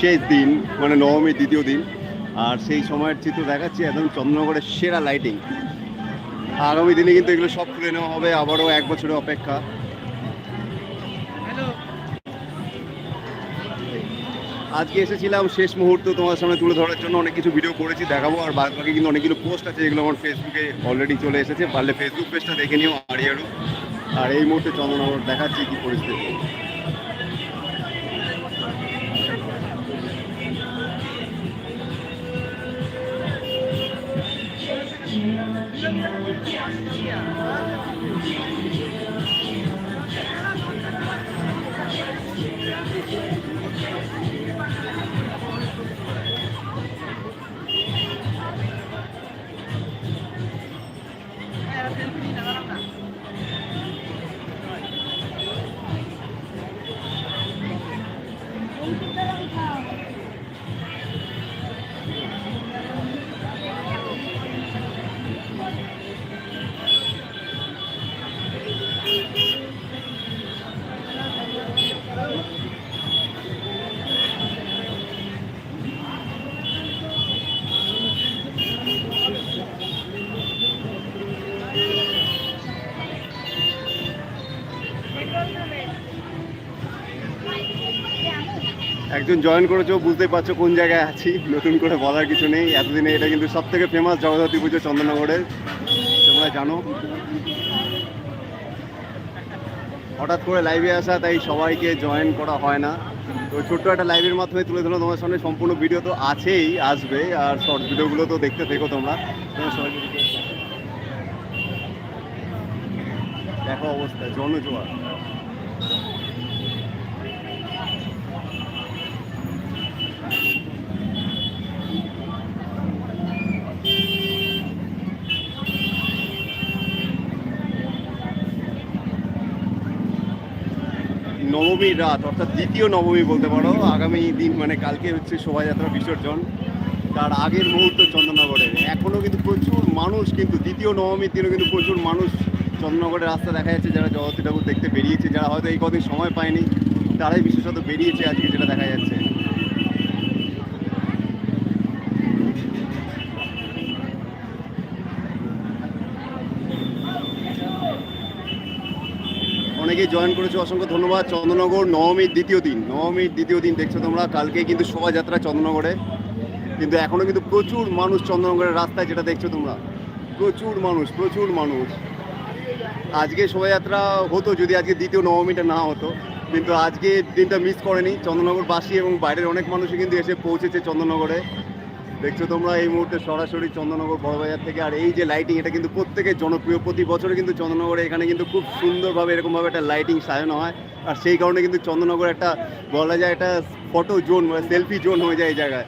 শেষ দিন মানে নবমীর দ্বিতীয় দিন, আর সেই সময়ের চিত্র দেখাচ্ছি একদম চন্দ্রনগরের সেরা লাইটিং আগামী দিনে কিন্তু এগুলো সব খুলে নেওয়া হবে, আবারও এক বছরের অপেক্ষা। আজকে এসেছিলাম শেষ মুহূর্ত তোমার সামনে তুলে ধরার জন্য, অনেক কিছু ভিডিও করেছি, দেখাবো, আর বাদ বাকি কিন্তু অনেকগুলো পোস্ট আছে, যেগুলো আমার ফেসবুকে অলরেডি চলে এসেছে। পারলে ফেসবুক পেজটা দেখে নিও আড়িয়ারু আর এই মুহূর্তে চন্দ্রনগর দেখাচ্ছি কি পরিস্থিতি। একজন জয়েন করেছ, বুঝতেই পারছ কোন জায়গায় আছি, নতুন করে বলার কিছু নেই। এতদিনে এটা কিন্তু সব থেকে ফেমাস জগদ্ধাত্রী পুজো চন্দননগরের তোমরা জানো। হঠাৎ করে লাইভে আসা, তাই সবাইকে জয়েন করা হয় না। তো ছোট্ট একটা লাইভের মাধ্যমে তুলে ধরলাম তোমার সামনে। সম্পূর্ণ ভিডিও তো আছেই, আসবে। আর শর্ট ভিডিওগুলো তো দেখতে থেকো তোমরা। দেখো অবস্থা, জনজোয়ার। নবমীর রাত, অর্থাৎ দ্বিতীয় নবমী বলতে পারো। আগামী দিন মানে কালকে হচ্ছে শোভাযাত্রা বিসর্জন। তার আগের মুহূর্ত চন্দননগরের। এখনও কিন্তু প্রচুর মানুষ কিন্তু, দ্বিতীয় নবমীর দিনও কিন্তু প্রচুর মানুষ চন্দননগরের রাস্তা দেখা যাচ্ছে, যারা জগতী ঠাকুর দেখতে বেরিয়েছে, যারা হয়তো এই কদিন সময় পায়নি, তারাই বিশেষত বেরিয়েছে আজকে যেটা দেখা যাচ্ছে। জয়েন করেছ, অসংখ্য ধন্যবাদ। চন্দ্রনগর নবমীর দ্বিতীয় দিন, নবমীর দ্বিতীয় দিন দেখছ তোমরা, কালকে কিন্তু শোভাযাত্রা চন্দ্রনগরে। কিন্তু এখনও কিন্তু প্রচুর মানুষ চন্দ্রনগরের রাস্তায় যেটা দেখছ তোমরা। প্রচুর মানুষ প্রচুর মানুষ। আজকে শোভাযাত্রা হতো যদি আজকে দ্বিতীয় নবমীটা না হতো, কিন্তু আজকে দিনটা মিস করেনি। চন্দ্রনগরবাসী এবং বাইরের অনেক মানুষই কিন্তু এসে পৌঁছেছে চন্দ্রনগরে। দেখছ তোমরা এই মুহূর্তে সরাসরি চন্দননগর বড়বাজার থেকে, আর এই যে লাইটিং এটা কিন্তু প্রত্যেকের জনপ্রিয়। প্রতি বছরে কিন্তু চন্দননগরে এখানে কিন্তু খুব সুন্দরভাবে, এরকমভাবে একটা লাইটিং সাজানো হয়। আর সেই কারণে কিন্তু চন্দননগর একটা, বলা যায় একটা ফটো জোন সেলফি জোন হয়ে যায় এই জায়গায়।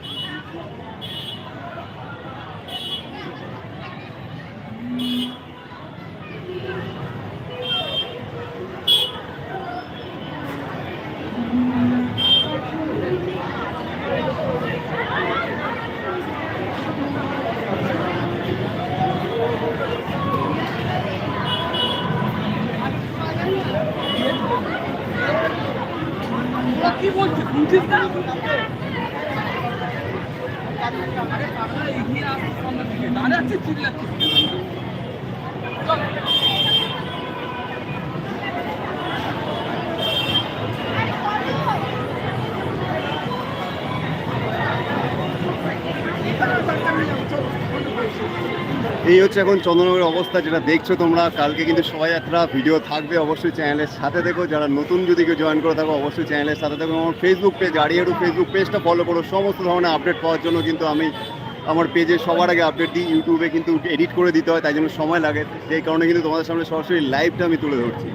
বলছিস বুঝছিস এই হচ্ছে এখন চন্দ্রনগরের অবস্থা, যেটা দেখছ তোমরা। কালকে কিন্তু সবাই একটা ভিডিও থাকবে অবশ্যই চ্যানেলের সাথে দেখো। যারা নতুন যদি কেউ জয়েন করে থাকো, অবশ্যই চ্যানেলের সাথে দেখো। আমার ফেসবুক পেজ আড়িয়ারু ফেসবুক পেজটা ফলো করো। সমস্ত ধরনের আপডেট পাওয়ার জন্য কিন্তু আমি আমার পেজে সবার আগে আপডেট দিই। ইউটিউবে কিন্তু এডিট করে দিতে হয়, তাই জন্য সময় লাগে। সেই কারণে কিন্তু তোমাদের সামনে সরাসরি লাইভটা আমি তুলে ধরছি।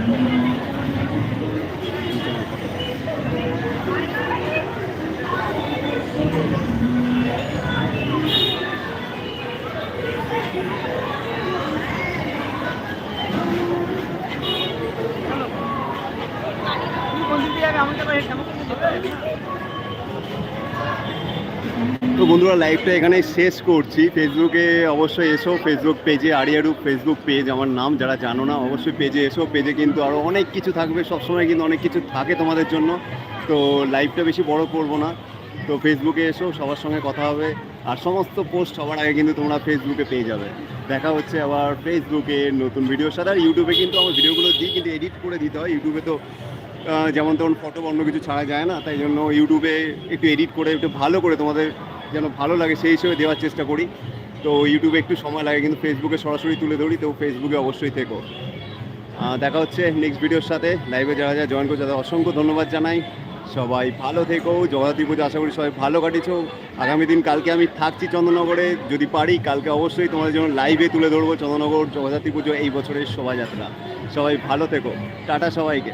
Thank mm -hmm. you. তো বন্ধুরা লাইভটা এখানে শেষ করছি। ফেসবুকে অবশ্যই এসো, ফেসবুক পেজে আরিয়ারু ফেসবুক পেজ আমার নাম, যারা জানো না, অবশ্যই পেজে এসো। পেজে কিন্তু আরও অনেক কিছু থাকবে, সবসময় কিন্তু অনেক কিছু থাকে তোমাদের জন্য। তো লাইভটা বেশি বড় করব না। তো ফেসবুকে এসো, সবার সঙ্গে কথা হবে। আর সমস্ত পোস্ট সবার আগে কিন্তু তোমরা ফেসবুকে পেয়ে যাবে। দেখা হচ্ছে আবার ফেসবুকে নতুন ভিডিওর সাথে। আর ইউটিউবে কিন্তু আমার ভিডিওগুলো দিই, কিন্তু এডিট করে দিতে হয়। ইউটিউবে তো যেমন তেমন ফটো অন্য কিছু ছাড়া যায় না, তাই জন্য ইউটিউবে একটু এডিট করে, একটু ভালো করে তোমাদের যেন ভালো লাগে সেই হিসেবে দেওয়ার চেষ্টা করি। তো ইউটিউবে একটু সময় লাগে, কিন্তু ফেসবুকে সরাসরি তুলে ধরি, তো ফেসবুকে অবশ্যই থেকো। দেখা হচ্ছে নেক্সট ভিডিওর সাথে। লাইভে যারা যারা জয়েন করছে, তাদের অসংখ্য ধন্যবাদ জানাই। সবাই ভালো থেকো, জগদ্ধাত্রী পুজো আশা করি সবাই ভালো কাটিয়েছো। আগামী দিন কালকে আমি থাকছি চন্দননগরে যদি পারি কালকে অবশ্যই তোমাদের জন্য লাইভে তুলে ধরবো চন্দননগর জগদ্ধাত্রী পুজো এই বছরের শোভাযাত্রা। সবাই ভালো থেকো। টাটা সবাইকে।